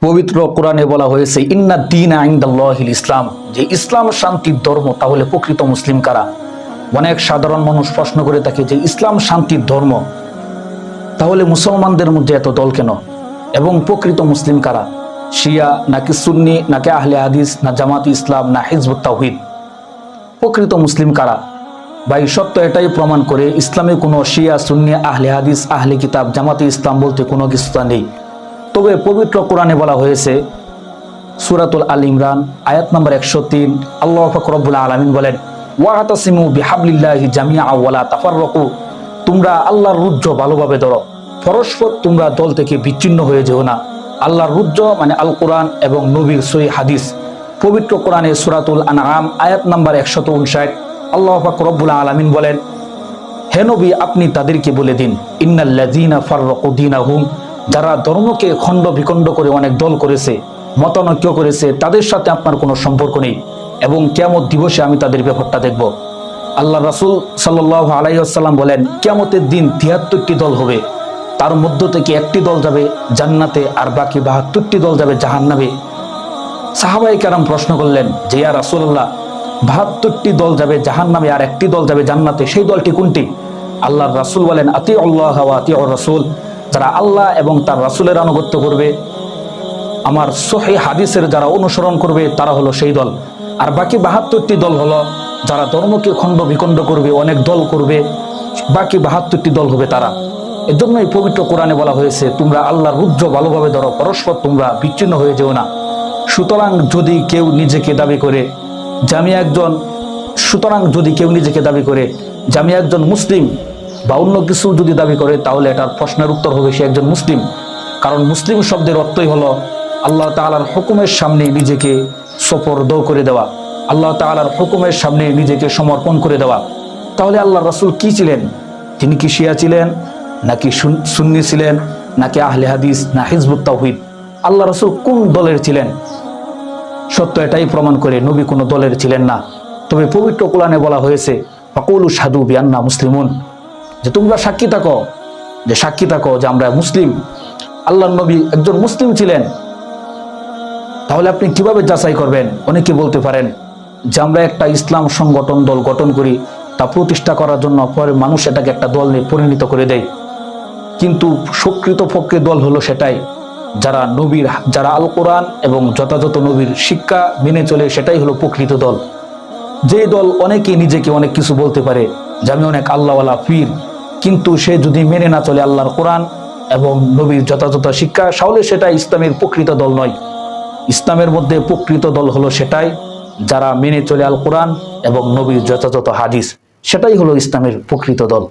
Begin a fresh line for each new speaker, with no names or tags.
পবিত্র কোরআনে বলা হয়েছে, ইন্না দিন আইন্দাল্লাহিল ইসলাম। যে ইসলাম শান্তির ধর্ম, তাহলে প্রকৃত মুসলিম কারা? অনেক সাধারণ মানুষ প্রশ্ন করে থাকে যে, ইসলাম শান্তির ধর্ম? তাহলে মুসলমানদের মধ্যে এত দল কেন? এবং প্রকৃত মুসলিম কারা? শিয়া, নাকি সুন্নি, নাকি আহলে হাদিস, না জামাত ইসলাম, না হিজবুত তাহিদ প্রকৃত মুসলিম কারা? ভাই, সত্য এটাই প্রমাণ করে, ইসলামে কোনো শিয়া, সুন্নি, আহলে হাদিস, আহলে কিতাব, জামাতে ইসলাম বলতে কোনো কিছুটা নেই। তবে পবিত্র কোরআনে বলা হয়েছে, সুরাতুল আল ইমরান, আয়াত নম্বর একশো তিন। আল্লাহ ফকরবুল আলমিন বলেন তোমরা আল্লাহর রুজ্জ ভালোভাবে ধরো। পরস্পর তোমরা দল থেকে বিচ্ছিন্ন হয়ে যেও না। আল্লাহর রুজ্জ মানে আল কোরআন এবং নবীর সই হাদিস। পবিত্র কোরআনে সুরাতুল আনআম, আয়াত নম্বর একশত উনষাট। আল্লাহ আলমিন বলেন, হে নবী, আপনি তাদেরকে বলে দিন, ইন্নাল্লাযীনা ফাররাকু দীনাহুম। যারা ধর্মকে খণ্ড বিখণ্ড করে অনেক দল করেছে, মতানৈক্য করেছে, তাদের সাথে আপনার কোনো সম্পর্ক নেই এবং কেমত দিবসে আমি তাদের ব্যাপারটা দেখব। আল্লাহ রাসূল সাল্লাহ আলাইসাল্লাম বলেন কেমতের দিন তিয়াত্তরটি দল হবে। তার মধ্য থেকে একটি দল যাবে জান্নাতে আর বাকি বাহাত্তরটি দল যাবে জাহান্নাবে সাহাবাই কারাম প্রশ্ন করলেন, যে ইয়া রাসূলুল্লাহ, বাহাত্তরটি দল যাবে জাহান নামে আর একটি দল যাবে জান্নাতে, সেই দলটি কোনটি? আল্লাহ রাসূল বলেন আতি আল্লাহ আতি রাসূল। যারা আল্লাহ এবং তার রাসূলের আনুগত্য করবে। আমার সহি হাদিসের যারা অনুসরণ করবে, তারা হলো সেই দল। আর বাকি বাহাত্তরটি দল হলো, যারা ধর্মকে খণ্ড বিখণ্ড করবে, অনেক দল করবে, বাকি বাহাত্তরটি দল হবে তারা। এর জন্যই পবিত্র কোরআনে বলা হয়েছে, তোমরা আল্লাহর রুদ্র ভালোভাবে ধরো, পরস্পর তোমরা বিচ্ছিন্ন হয়ে যেও না। সুতরাং যদি কেউ নিজেকে দাবি করে যে আমি একজন, সুতরাং যদি কেউ নিজেকে দাবি করে যে আমি একজন মুসলিম অন্য কিছু যদি দাবি করে, তাহলে এটার প্রশ্নের উত্তর হবে সে একজন মুসলিম। কারণ মুসলিম শব্দের অর্থই হলো আল্লাহ তাআলার হুকুমের সামনে নিজেকে সপর্দ করে দেওয়া। আল্লাহ তাআলার হুকুমের সামনে নিজেকে সমর্পণ করে দেওয়া। তাহলে আল্লাহ রাসূল কি ছিলেন? তিনি কি শিয়া ছিলেন? নাকি সুন- সুন্নি ছিলেন? নাকি আহলে হাদিস? না হিজবুত তাওহীদ? আল্লাহ রাসূল কোন দলের ছিলেন? সত্য এটাই প্রমাণ করে নবী কোনো দলের ছিলেন না। তবে পবিত্র কোরআনে বলা হয়েছে, ফকুলু সাধু বিয়ান্না মুসলিমুন। যে তোমরা সাক্ষী থাকো, যে সাক্ষী থাকো যে আমরা মুসলিম আল্লাহ নবী একজন মুসলিম ছিলেন, তাহলে আপনি কীভাবে যাচাই করবেন? অনেকে বলতে পারেন যে আমরা একটা ইসলাম সংগঠন, দল গঠন করি, তা প্রতিষ্ঠা করার জন্য পরে মানুষ এটাকে একটা দল নিয়ে পরিণত করে দেয়। কিন্তু সক্রিত পক্ষে দল হলো সেটাই। যারা নবীর, যারা আল কোরআন এবং যথাযথ নবীর শিক্ষা মেনে চলে, সেটাই হলো প্রকৃত দল। যে দল অনেকেই নিজেকে অনেক কিছু বলতে পারে যে আমি অনেক আল্লাহওয়ালা পীর। কিন্তু সে যদি মেনে না চলে আল্লাহর কোরআন এবং নবীর যথাযথ শিক্ষা, তাহলে সেটা ইসলামের প্রকৃত দল নয়। ইসলামের মধ্যে প্রকৃত দল হলো সেটাই যারা মেনে চলে আল কোরআন এবং নবীর যথাযথ হাদিস। সেটাই হলো ইসলামের প্রকৃত দল।